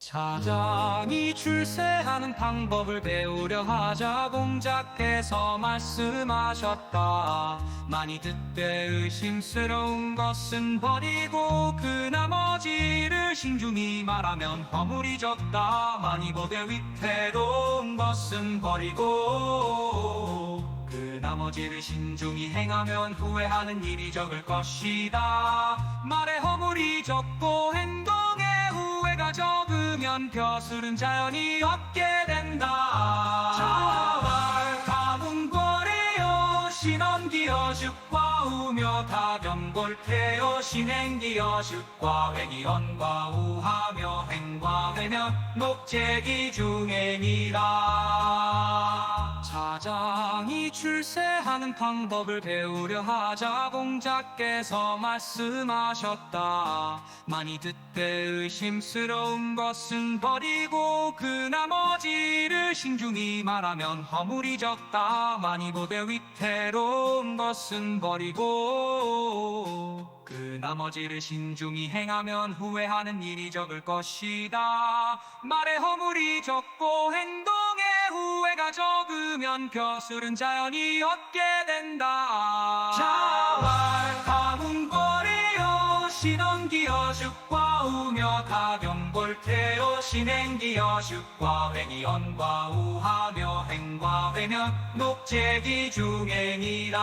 사장이 출세하는 방법을 배우려 하자 공자께서 말씀하셨다. 많이 듣되 의심스러운 것은 버리고 그 나머지를 신중히 말하면 허물이 적다. 많이 보되 위태로운 것은 버리고 그 나머지를 신중히 행하면 후회하는 일이 적을 것이다. 말에 허물이 적고 후회가 적으면 벼슬은 자연히 얻게 된다. 자왈 가문거래요. 신원기여 죽과 우며 다변골태요. 신행기여 죽과 회기언과 우하며 행과 회면 녹재기 중행이라 출세하는 방법을 배우려 하자. 공자께서 말씀하셨다. 많이 듣되 의심스러운 것은 버리고 그 나머지를 신중히 말하면 허물이 적다. 많이 보되 위태로운 것은 버리고 그 나머지를 신중히 행하면 후회하는 일이 적을 것이다. 말에 허물이 적고 행동에 후회가 적 으면 벼슬은 자연히 얻게 된다. 자왈 가문거래요 신원기여 죽과 우며 가병골태요 신행기여 죽과 회기언과 우하며 행과 회면 녹재기 중행이라